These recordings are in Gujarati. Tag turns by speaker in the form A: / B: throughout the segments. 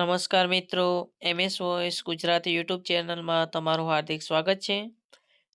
A: નમસ્કાર મિત્રો, એમએસ વોઇસ ગુજરાતી યુટ્યુબ ચેનલમાં તમારું હાર્દિક સ્વાગત છે.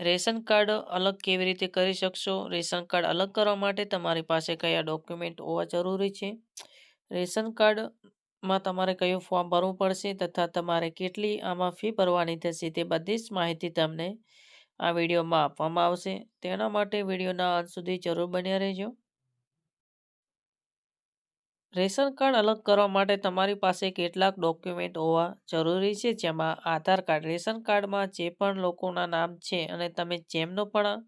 A: રેશન કાર્ડ અલગ કેવી રીતે કરી શકશો? રેશન કાર્ડ અલગ કરવા માટે તમારી પાસે કયા ડોક્યુમેન્ટ હોવા જરૂરી છે? રેશન કાર્ડમાં તમારે કયું ફોર્મ ભરવું પડશે તથા તમારે કેટલી આમાં ફી ભરવાની થશે તે બધી જ માહિતી તમને આ વિડીયોમાં આપવામાં આવશે. તેના માટે વિડીયોના અંત સુધી જરૂર બન્યા રહેજો. રેશન કાર્ડ અલગ કરવા માટે તમારી પાસે કેટલાક ડોક્યુમેન્ટ હોવા જરૂરી છે, જેમાં આધાર કાર્ડ, રેશન કાર્ડમાં જે પણ લોકોના નામ છે અને તમે જેમનો પણ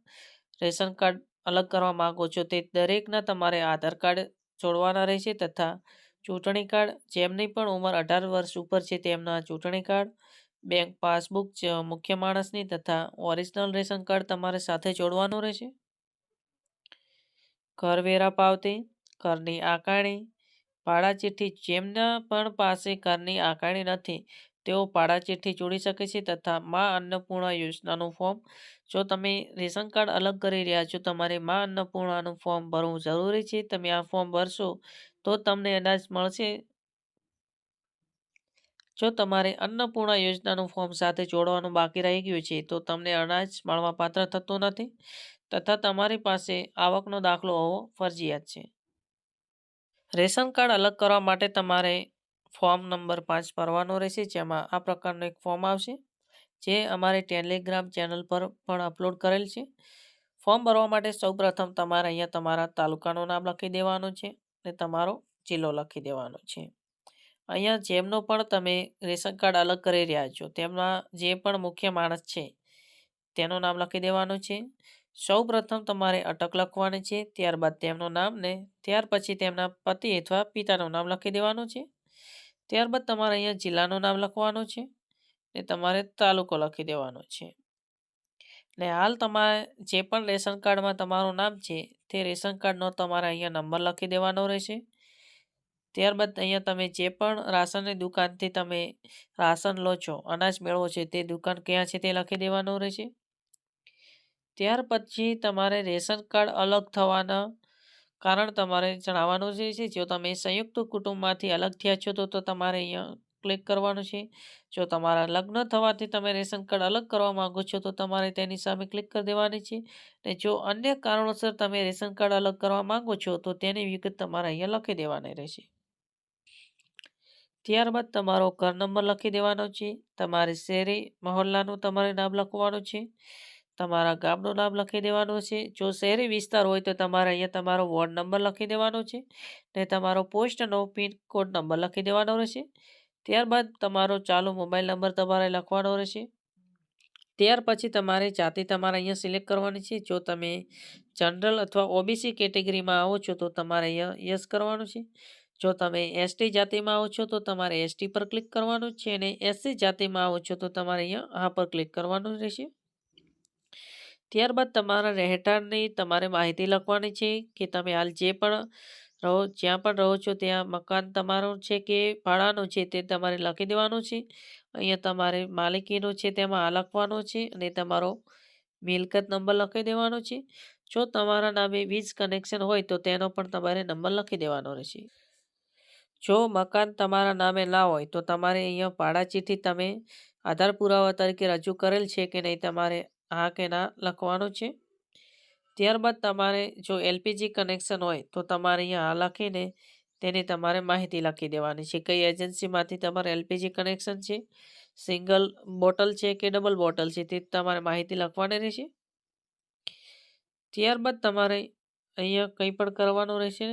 A: રેશન કાર્ડ અલગ કરવા માગો છો, તે દરેકના તમારે આધાર કાર્ડ જોડવાના રહેશે તથા ચૂંટણી કાર્ડ, જેમની પણ ઉંમર અઢાર વર્ષ ઉપર છે, તેમના ચૂંટણી કાર્ડ, બેંક પાસબુક મુખ્ય માણસની તથા ઓરિજિનલ રેશન કાર્ડ તમારે સાથે જોડવાનું રહેશે. કરવેરા પાવતી, ઘરની આકારણી પાડા ચિઠ્ઠી જેમના પણ પાસે ઘરની આકારણી નથી, તેઓ પાડા ચિઠ્ઠી જોડી શકે છે તથા મા અન્નપૂર્ણા યોજનાનું ફોર્મ જો તમે રેશન કાર્ડ અલગ કરી રહ્યા છો, તમારે મા અન્નપૂર્ણાનું ફોર્મ ભરવું જરૂરી છે. તમે આ ફોર્મ ભરશો તો તમને અનાજ મળશે. જો તમારે અન્નપૂર્ણા યોજનાનું ફોર્મ સાથે જોડવાનું બાકી રહી ગયું છે, તો તમને અનાજ મળવા પાત્ર થતું નથી તથા તમારી પાસે આવકનો દાખલો હોવો ફરજિયાત છે. રેશન કાર્ડ અલગ કરવા માટે તમારે ફોર્મ નંબર પાંચ ભરવાનો રહેશે, જેમાં આ પ્રકારનું એક ફોર્મ આવશે, જે અમારે ટેલિગ્રામ ચેનલ પર પણ અપલોડ કરેલ છે. ફોર્મ ભરવા માટે સૌપ્રથમ તમારે અહીંયા તમારા તાલુકાનું નામ લખી દેવાનું છે અને તમારો જિલ્લો લખી દેવાનો છે. અહીંયા જેમનો પણ તમે રેશન કાર્ડ અલગ કરી રહ્યા છો, તેમના જે પણ મુખ્ય માણસ છે, તેનું નામ લખી દેવાનું છે. સૌ પ્રથમ તમારે અટક લખવાની છે, ત્યારબાદ તેમનું નામ ને ત્યાર પછી તેમના પતિ અથવા પિતાનું નામ લખી દેવાનું છે. ત્યારબાદ તમારે અહીંયા જિલ્લાનું નામ લખવાનું છે ને તમારે તાલુકો લખી દેવાનો છે. ને હાલ તમારે જે પણ રેશન કાર્ડમાં તમારું નામ છે, તે રેશન કાર્ડનો તમારે અહીંયા નંબર લખી દેવાનો રહેશે. ત્યારબાદ અહીંયા તમે જે પણ રાશનની દુકાનથી તમે રાશન લો છો, અનાજ મેળવો છે, તે દુકાન ક્યાં છે તે લખી દેવાનું રહેશે. ત્યાર પછી તમારે રેશન કાર્ડ અલગ થવાના કારણ તમારે જણાવવાનું છે, જો તમે સંયુક્ત કુટુંબમાંથી અલગ થયા છો તો તમારે અહીંયા ક્લિક કરવાનું છે. જો તમારા લગ્ન થવાથી તમે રેશન કાર્ડ અલગ કરવા માંગો છો, તો તમારે તેની સામે ક્લિક કરી દેવાની છે. ને જો અન્ય કારણોસર તમે રેશન કાર્ડ અલગ કરવા માંગો છો, તો તેની વિગત તમારે અહીંયા લખી દેવાની રહેશે. ત્યારબાદ તમારો ઘર નંબર લખી દેવાનો છે. તમારે શેરી, મહોલ્લાનું તમારે નામ લખવાનું છે. તમારા ગામનું નામ લખી દેવાનું છે. જો શહેરી વિસ્તાર હોય તો તમારે અહીંયા તમારો વોર્ડ નંબર લખી દેવાનો છે ને તમારો પોસ્ટનો પિનકોડ નંબર લખી દેવાનો રહેશે. ત્યારબાદ તમારો ચાલુ મોબાઈલ નંબર તમારે લખવાનો રહેશે. ત્યાર પછી તમારે જાતિ તમારે અહીંયા સિલેક્ટ કરવાની છે. જો તમે જનરલ અથવા ઓબીસી કેટેગરીમાં આવો છો તો તમારે અહીંયા યસ કરવાનું છે. જો તમે એસટી જાતિમાં આવો છો તો તમારે એસટી પર ક્લિક કરવાનું છે અને એસસી જાતિમાં આવો છો તો તમારે અહીંયા આ પર ક્લિક કરવાનું રહેશે. ત્યારબાદ તમારા રહેઠાણની તમારે માહિતી લખવાની છે કે તમે હાલ જે પણ રહો, જ્યાં પણ રહો છો, ત્યાં મકાન તમારું છે કે ભાડાનું છે તે તમારે લખી દેવાનું છે. અહીંયા તમારે માલિકીનું છે તેમાં આ લખવાનું છે અને તમારો મિલકત નંબર લખી દેવાનો છે. જો તમારા નામે વીજ કનેક્શન હોય તો તેનો પણ તમારે નંબર લખી દેવાનો રહેશે. જો મકાન તમારા નામે ના હોય તો તમારે અહીંયા ભાડા ચીઠ્ઠી તમે આધાર પુરાવા તરીકે રજૂ કરેલ છે કે નહીં તમારે હા કે ના લખવાનું છે? ત્યારબાદ તમારે જો એલપીજી કનેક્શન હોય તો તમારે અહીંયા આ લખીને તેની તમારે માહિતી લખી દેવાની છે. કઈ એજન્સીમાંથી તમારે એલપીજી કનેક્શન છે? સિંગલ બોટલ છે કે ડબલ બોટલ છે તે તમારે માહિતી લખવાની રહેશે? ત્યારબાદ તમારે અહીંયા કંઈ પણ કરવાનું રહેશે?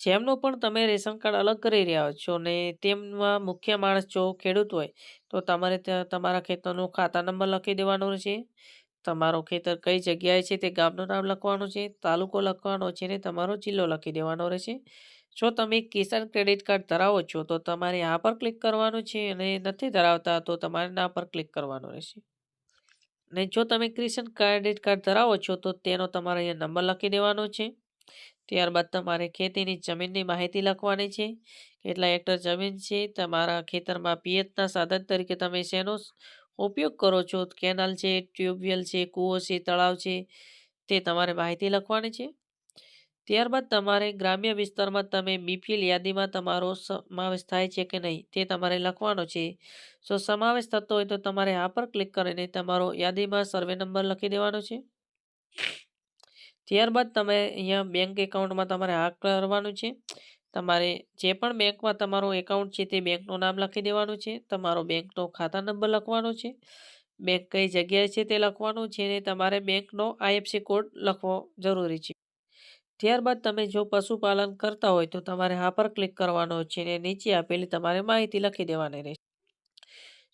A: જેમનો પણ તમે રેશન કાર્ડ અલગ કરી રહ્યા છો ને તેમમાં મુખ્ય માણસ જો ખેડૂત હોય, તો તમારે ત્યાં તમારા ખેતરનો ખાતા નંબર લખી દેવાનો છે તમારો ખેતર કઈ જગ્યાએ છે તે ગામનું નામ લખવાનું છે, તાલુકો લખવાનો છે ને તમારો જિલ્લો લખી દેવાનો રહેશે. જો તમે કિસાન ક્રેડિટ કાર્ડ ધરાવો છો, તો તમારે આ પર ક્લિક કરવાનું છે અને નથી ધરાવતા, તો તમારે ના પર ક્લિક કરવાનું રહેશે. ને જો તમે કિસાન ક્રેડિટ કાર્ડ ધરાવો છો, તો તેનો તમારે અહીંયા નંબર લખી દેવાનો છે. ત્યારબાદ તમારે ખેતીની જમીનની માહિતી લખવાની છે. કેટલા હેક્ટર જમીન છે? તમારા ખેતરમાં પિયતના સાધન તરીકે તમે શેનો ઉપયોગ કરો છો? કેનાલ છે, ટ્યુબવેલ છે, કૂવો છે, તળાવ છે, તે તમારે માહિતી લખવાની છે. ત્યારબાદ તમારે ગ્રામ્ય વિસ્તારમાં તમે બીપીએલ યાદીમાં તમારો સમાવેશ થાય છે કે નહીં તે તમારે લખવાનો છે. જો સમાવેશ થતો હોય તો તમારે આ પર ક્લિક કરીને તમારો યાદીમાં સર્વે નંબર લખી દેવાનો છે. ત્યારબાદ તમે અહીંયા બેંક એકાઉન્ટમાં તમારે આ કરવાનું છે. તમારે જે પણ બેંકમાં તમારું એકાઉન્ટ છે તે બેંકનું નામ લખી દેવાનું છે. તમારો બેંકનો ખાતા નંબર લખવાનો છે. બેંક કઈ જગ્યાએ છે તે લખવાનું છે અને તમારે બેંકનો આઈએફસી કોડ લખવો જરૂરી છે. ત્યારબાદ તમે જો પશુપાલન કરતા હોય તો તમારે હા પર ક્લિક કરવાનો છે અને નીચે આપેલી તમારે માહિતી લખી દેવાની રહેશે.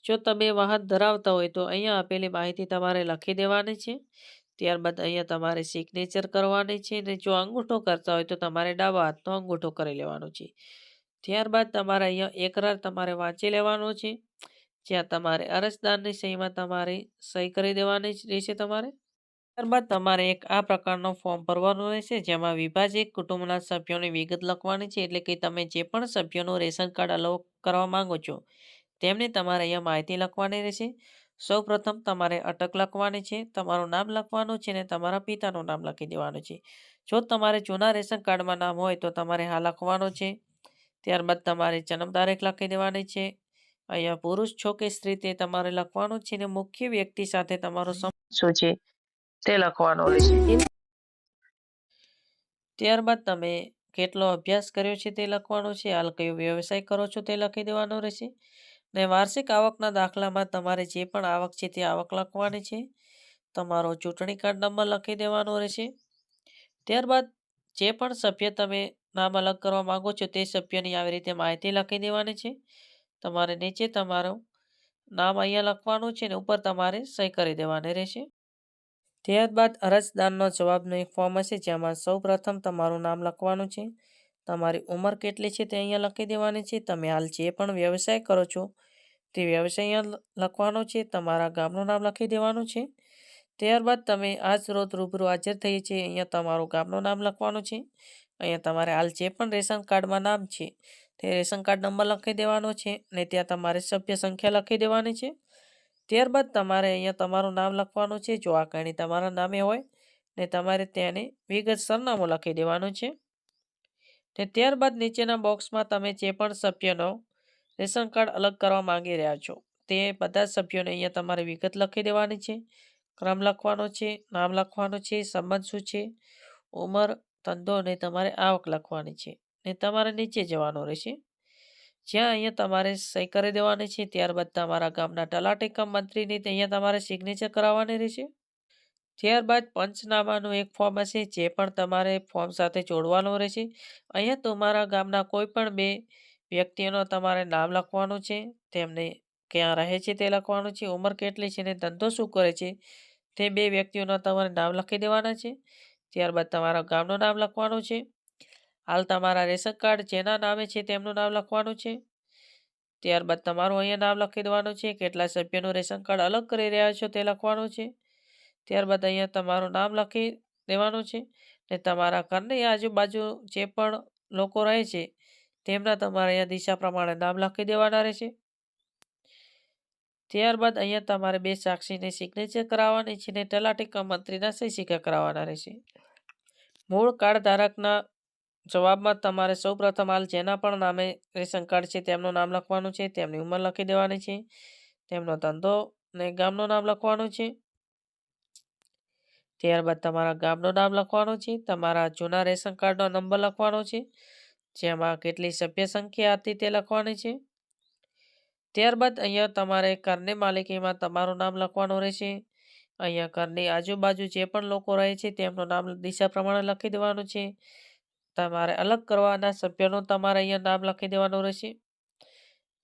A: જો તમે વાહન ધરાવતા હોય તો અહીંયા આપેલી માહિતી તમારે લખી દેવાની છે. ત્યારબાદ અહીંયા તમારે સિગ્નેચર કરવાની છે અને જો અંગૂઠો કરતા હોય તો તમારે ડાબા હાથનો અંગૂઠો કરી લેવાનો છે. ત્યારબાદ તમારે અહીંયા એકરાર તમારે વાંચી લેવાનો છે. જ્યાં તમારે અરજદારની સહીમાં તમારે સહી કરી દેવાની રહેશે તમારે. ત્યારબાદ તમારે એક આ પ્રકારનો ફોર્મ ભરવાનું રહેશે, જેમાં વિભાજિત કુટુંબના સભ્યોની વિગત લખવાની છે, એટલે કે તમે જે પણ સભ્યોનું રેશન કાર્ડ અલાઉ કરવા માંગો છો, તેમની તમારે અહીંયા માહિતી લખવાની રહેશે. સૌ પ્રથમ તમારે અટક લખવાની છે તમારું નામ લખવાનું છે અને તમારા પિતાનું નામ લખી દેવાનું છે. જો તમારે જૂના રેશન કાર્ડમાં નામ હોય તો તમારે હા લખવાનું છે. ત્યારબાદ તમારે જન્મ તારીખ લખી દેવાની છે. અહીંયા પુરુષ છો કે સ્ત્રી તે તમારે લખવાનું છે અને મુખ્ય વ્યક્તિ સાથે તમારો સંબંધ શું છે? તે લખવાનો રહેશે ત્યારબાદ તમે કેટલો અભ્યાસ કર્યો છે તે લખવાનો છે હાલ કયો વ્યવસાય કરો છો તે લખી દેવાનો રહેશે. ને વાર્ષિક આવકના દાખલામાં તમારે જે પણ આવક છે તે આવક લખવાની છે. તમારો ચૂંટણી કાર્ડ નંબર લખી દેવાનો રહેશે. ત્યારબાદ જે પણ સભ્ય તમે નામ અલગ કરવા માંગો છો તે સભ્યની આવી રીતે માહિતી લખી દેવાની છે. તમારે નીચે તમારું નામ અહીંયા લખવાનું છે ને ઉપર તમારે સહી કરી દેવાની રહેશે. ત્યારબાદ અરજદારનો જવાબનો એક ફોર્મ હશે જેમાં સૌ તમારું નામ લખવાનું છે. તમારી ઉંમર કેટલી છે તે અહીંયા લખી દેવાની છે. તમે હાલ જે પણ વ્યવસાય કરો છો તે વ્યવસાય અહીંયા લખવાનો છે, તમારા ગામનું નામ લખી દેવાનું છે. ત્યારબાદ તમે આજ રોજ રૂબરૂ હાજર થઈ છે અહીંયા તમારું ગામનું નામ લખવાનું છે. અહીંયા તમારે હાલ જે પણ રેશન કાર્ડમાં નામ છે, તે રેશન કાર્ડ નંબર લખી દેવાનો છે અને ત્યાં તમારે સભ્ય સંખ્યા લખી દેવાની છે. ત્યારબાદ તમારે અહીંયા તમારું નામ લખવાનું છે, જો આ કણી તમારા નામે હોય, ને તમારે તેને વિગત સરનામું લખી દેવાનું છે. ને ત્યારબાદ નીચેના બોક્સમાં તમે જે પણ સભ્યનો રેશન કાર્ડ અલગ કરવા માંગી રહ્યા છો. તે બધા સભ્યોને અહીંયા તમારે વિગત લખી દેવાની છે. ક્રમ લખવાનો છે, નામ લખવાનું છે, સંબંધ શું છે, ઉંમર, ધંધો અને તમારે આવક લખવાની છે ને તમારે નીચે જવાનું રહેશે. જ્યાં અહીંયા તમારે સહી કરી દેવાની છે, ત્યારબાદ તમારા ગામના તલાટેકમ મંત્રીની અહીંયા તમારે સિગ્નેચર કરાવવાની રહેશે. ત્યારબાદ પંચનામાનું એક ફોર્મ હશે, જે પણ તમારે ફોર્મ સાથે જોડવાનું રહેશે. અહીંયા તમારા ગામના કોઈ પણ બે વ્યક્તિઓનો તમારે નામ લખવાનું છે, તેમને ક્યાં રહે છે તે લખવાનું છે, ઉંમર કેટલી છે અને ધંધો શું કરે છે, તે બે વ્યક્તિઓના તમારે નામ લખી દેવાના છે. ત્યારબાદ તમારા ગામનું નામ લખવાનું છે. હાલ તમારા રેશન કાર્ડ જેના નામે છે તેમનું નામ લખવાનું છે. ત્યારબાદ તમારું અહીંયા નામ લખી દેવાનું છે, કેટલા સભ્યનું રેશન કાર્ડ અલગ કરી રહ્યા છો તે લખવાનું છે. ત્યારબાદ અહીંયા તમારું નામ લખી દેવાનું છે ને તમારા ઘરની આજુબાજુ જે પણ લોકો રહે છે તેમના તમારે અહીંયા દિશા પ્રમાણે નામ લખી દેવાના રહેશે. ત્યારબાદ અહીંયા તમારે બે સાક્ષીને સિગ્નેચર કરાવવાની છે ને તલાટી મંત્રીના સહી સિક્કા કરાવવાના રહેશે. મૂળ કાર્ડ ધારકના જવાબમાં તમારે સૌપ્રથમ હાલ જેના પણ નામે રેશન કાર્ડ છે તેમનું નામ લખવાનું છે, તેમની ઉંમર લખી દેવાની છે, તેમનો ધંધો ને ગામનું નામ લખવાનું છે. ત્યારબાદ તમારા ગામનું નામ લખવાનું છે, તમારા જૂના રેશન કાર્ડનો નંબર લખવાનો છે જેમાં કેટલી સભ્ય સંખ્યા હતી તે લખવાની છે? ત્યારબાદ અહીંયા તમારે ઘરની માલિકીમાં તમારું નામ લખવાનું રહેશે. અહીંયા ઘરની આજુબાજુ જે પણ લોકો રહે છે તેમનું નામ દિશા પ્રમાણે લખી દેવાનું છે. તમારે અલગ કરવાના સભ્યોનું તમારે અહીંયા નામ લખી દેવાનું રહેશે.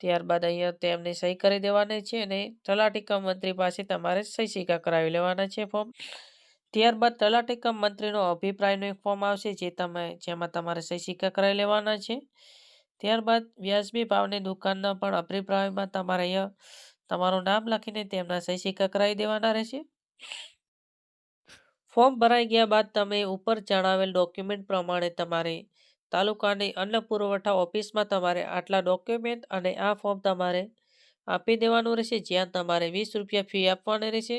A: ત્યારબાદ અહીંયા તેમને સહી કરી દેવાની છે અને તલાટી કમ મંત્રી પાસે તમારે સહી સિક્કા કરાવી લેવાના છે ફોર્મ. ત્યારબાદ તલાટી કમ મંત્રીનો અભિપ્રાયનો એક ફોર્મ આવશે, જે તમે, જેમાં તમારે સહી સિક્કા કરાવી લેવાના છે. ત્યારબાદ વ્યાજબી ભાવની દુકાનના પણ અભિપ્રાયમાં તમારે અહીંયા તમારું નામ લખીને તેમના સહી સિક્કા કરાવી દેવાના રહેશે. ફોર્મ ભરાઈ ગયા બાદ તમે ઉપર જણાવેલ ડોક્યુમેન્ટ પ્રમાણે તમારે તાલુકાની અન્ન પુરવઠા ઓફિસમાં તમારે આટલા ડોક્યુમેન્ટ અને આ ફોર્મ તમારે આપી દેવાનું રહેશે, જ્યાં તમારે વીસ રૂપિયા ફી આપવાની રહેશે.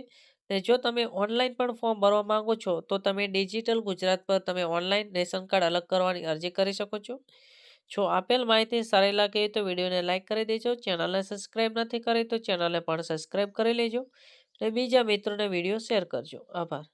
A: ને જો તમે ઓનલાઈન પણ ફોર્મ ભરવા માંગો છો, તો તમે ડિજિટલ ગુજરાત પર તમે ઓનલાઈન રેશન કાર્ડ અલગ કરવાની અરજી કરી શકો છો. જો આપેલ માહિતી સારી લાગે તો વિડીયોને લાઇક કરી દેજો, ચેનલને સબસ્ક્રાઈબ નથી કરી તો ચેનલને પણ સબસ્ક્રાઈબ કરી લેજો અને બીજા મિત્રોને વીડિયો શેર કરજો. આભાર.